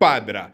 પાદરા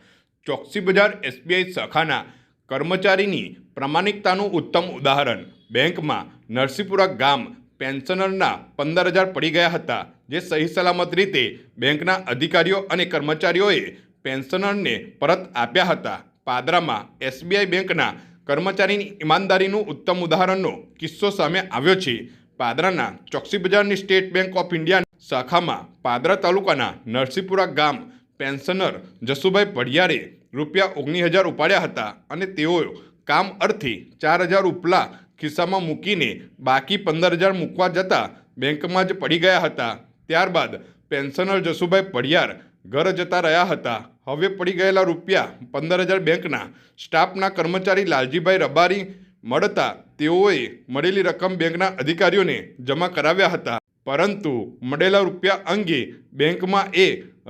ચોકસી બજાર એસબીઆઈ શાખાના કર્મચારીની પ્રામાણિકતાનું ઉત્તમ ઉદાહરણ. બેંકમાં નરસિંહપુરા ગામ પેન્શનરના પંદર હજાર પડી ગયા હતા, જે સહી સલામત રીતે બેંકના અધિકારીઓ અને કર્મચારીઓએ પેન્શનરને પરત આપ્યા હતા. પાદરામાં એસબીઆઈ બેંકના કર્મચારીની ઈમાનદારીનું ઉત્તમ ઉદાહરણનો કિસ્સો સામે આવ્યો છે. પાદરાના ચોકસી બજારની સ્ટેટ બેંક ઓફ ઇન્ડિયા શાખામાં પાદરા તાલુકાના નરસિંહપુરા ગામ પેન્શનર જસુભાઈ પડિયારે રૂપિયા ઓગણીસ હજાર ઉપાડ્યા હતા અને તેઓ કામ અર્થે ચાર હજાર ઉપલા ખિસ્સામાં મૂકીને બાકી પંદર હજાર મૂકવા જતાં બેંકમાં જ પડી ગયા હતા. ત્યારબાદ પેન્શનર જસુભાઈ પડિયાર ઘર જતા રહ્યા હતા. હવે પડી ગયેલા રૂપિયા પંદર હજાર બેંકના સ્ટાફના કર્મચારી લાલજીભાઈ રબારી મળતા તેઓએ મળેલી રકમ બેંકના અધિકારીઓને જમા કરાવ્યા હતા. પરંતુ મળેલા રૂપિયા અંગે બેંકમાં એ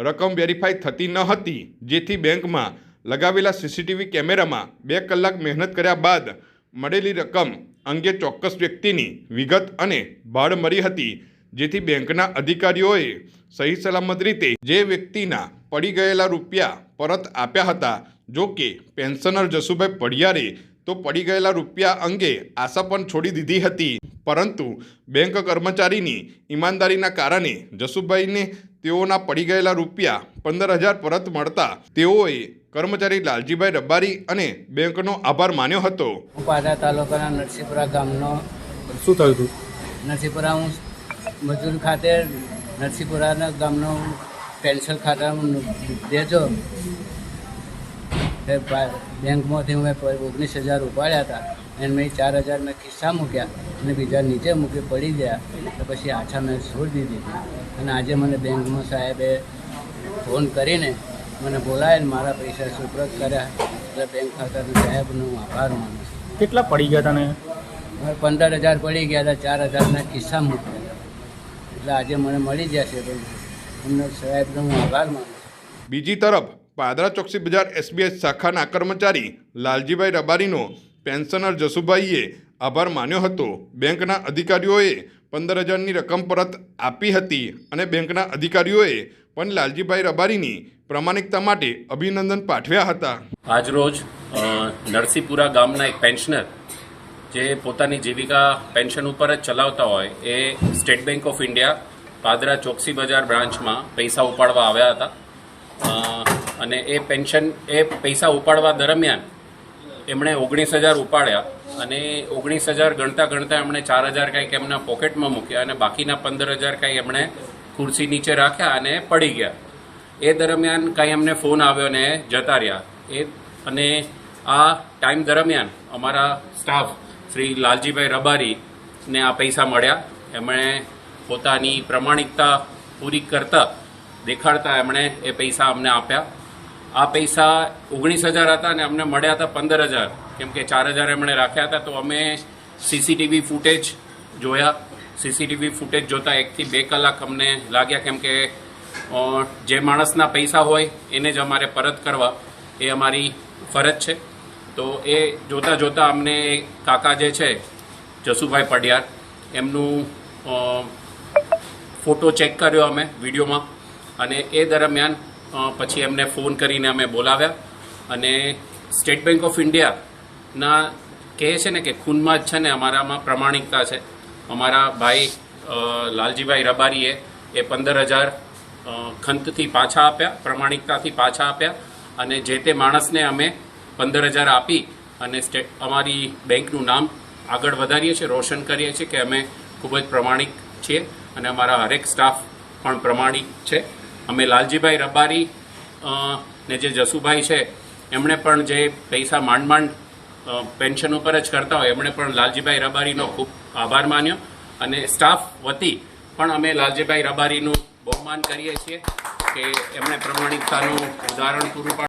રકમ વેરીફાઈ થતી ન હતી, જેથી બેંકમાં લગાવેલા સીસીટીવી કેમેરામાં બે કલાક મહેનત કર્યા બાદ મળેલી રકમ અંગે ચોક્કસ વ્યક્તિની વિગત અને ભાડ મળી હતી, જેથી બેંકના અધિકારીઓએ સહી સલામત રીતે જે વ્યક્તિના પડી ગયેલા રૂપિયા પરત આપ્યા હતા, જો કે પેન્શનર જસુભાઈ પડિયારે તો પડી ગયેલા રૂપિયા અંગે આશા પણ છોડી દીધી હતી. પરંતુ બેંક કર્મચારીની ઈમાનદારીના કારણે જસુભાઈને તેઓના પડી ગયેલા રૂપિયા પંદર હજાર પરત મળતા તેઓએ કર્મચારી લાલજીભાઈ રબારી અને બેંકનો આભાર માન્યો હતો. પાદરા તાલુકાના નરસિંહપુરા ગામનો શું થયું હતું? નરસિંહપુરા હું મજૂર ખાતે નરસિંહપુરાના ગામનો પેન્શન ખાતામાં દેજો એ પા- બેંકમાંથી મેં ઓગણીસ હજાર ઉપાડ્યા હતા. અને મેં ચાર હજાર મેં ખિસ્સા મૂક્યા અને બીજા નીચે મૂકી પડી ગયા. તો પછી આછા મેં છોડી દીધી. અને આજે મને બેંકમાં સાહેબે ફોન કરીને મને બોલાવીને મારા પૈસા સુપ્રત કર્યા. એટલે બેંક ખાતાના સાહેબનો હું આભાર માનું છું. કેટલા પડી ગયા તને? મારે પંદર હજાર પડી ગયા હતા ચાર હજારના કિસ્સા મૂક્યા. એટલે આજે મને મળી જશે. તો એમનો સાહેબનો હું આભાર માનું છું. બીજી તરફ પાદરા ચોકસી બજાર એસબીઆઈ શાખાના કર્મચારી લાલજીભાઈ રબારીનો પેન્શનર જસુભાઈએ આભાર માન્યો હતો. બેંકના અધિકારીઓએ પંદર હજારની રકમ પરત આપી હતી અને બેંકના અધિકારીઓએ પણ લાલજીભાઈ રબારીની પ્રમાણિકતા માટે અભિનંદન પાઠવ્યા હતા. આજરોજ નરસિંહપુરા ગામના એક પેન્શનર જે પોતાની જીવિકા પેન્શન ઉપર જ ચલાવતા હોય એ State Bank of India Padra Choksi બજાર બ્રાન્ચમાં પૈસા ઉપાડવા આવ્યા હતા. અને એ પેન્શન, એ પૈસા ઉપાડવા દરમિયાન એમણે ઓગણીસ હજાર ઉપાડ્યા અને ઓગણીસ હજાર ગણતા ગણતા એમણે ચાર હજાર કંઈક એમના પોકેટમાં મૂક્યા અને બાકીના પંદર હજાર કંઈ એમણે ખુરશી નીચે રાખ્યા અને પડી ગયા. એ દરમિયાન કાંઈ એમને ફોન આવ્યો ને જતા રહ્યા. એ, અને આ ટાઈમ દરમિયાન અમારા સ્ટાફ શ્રી લાલજીભાઈ રબારીને આ પૈસા મળ્યા. એમણે પોતાની પ્રમાણિકતા પૂરી કરતા દેખાડતા એમણે એ પૈસા અમને આપ્યા. આ પૈસા ઓગણીસ હજાર હતા અને અમને મળ્યા હતા પંદર હજાર. કેમ કે ચાર હજાર એમણે રાખ્યા હતા, તો અમે સીસીટીવી ફૂટેજ જોયા. સીસીટીવી ફૂટેજ જોતા એકથી બે કલાક અમને લાગ્યા કેમ કે જે માણસના પૈસા હોય એને જ અમારે પરત કરવા. એ અમારી ફરજ છે. તો એ જોતા જોતા અમને કાકા જે છે, જસુભાઈ પડિયાર એમનું ફોટો ચેક કર્યો અમે વિડીયોમાં. અને એ દરમિયાન પછી એમને ફોન કરીને અમે બોલાવ્યા અને સ્ટેટ બેંક ઓફ ઇન્ડિયાના કહે છે ને કે ખૂનમાં જ છે ને અમારામાં પ્રમાણિકતા છે. અમારા ભાઈ લાલજીભાઈ રબારીએ એ પંદર હજાર ખંતથી પાછા આપ્યા, પ્રમાણિકતાથી પાછા આપ્યા અને જે તે માણસને અમે પંદર હજાર આપી અને સ્ટેટ, અમારી બેંકનું નામ આગળ વધારીએ છીએ, રોશન કરીએ છીએ કે અમે ખૂબ જ પ્રમાણિક છીએ અને અમારા હરેક સ્ટાફ પણ પ્રમાણિક છે. અમે લાલજીભાઈ રબારી ને જે જસુભાઈ છે, એમણે પણ જે પૈસા માંડ માંડ પેન્શન ઉપર જ કરતા હોય, એમણે પણ લાલજીભાઈ રબારીનો ખૂબ આભાર માન્યો. અને સ્ટાફ વતી પણ અમે લાલજીભાઈ રબારીનું બહુમાન કરીએ છીએ કે એમણે પ્રમાણિકતાનું ઉદાહરણ પૂરું પાડ્યું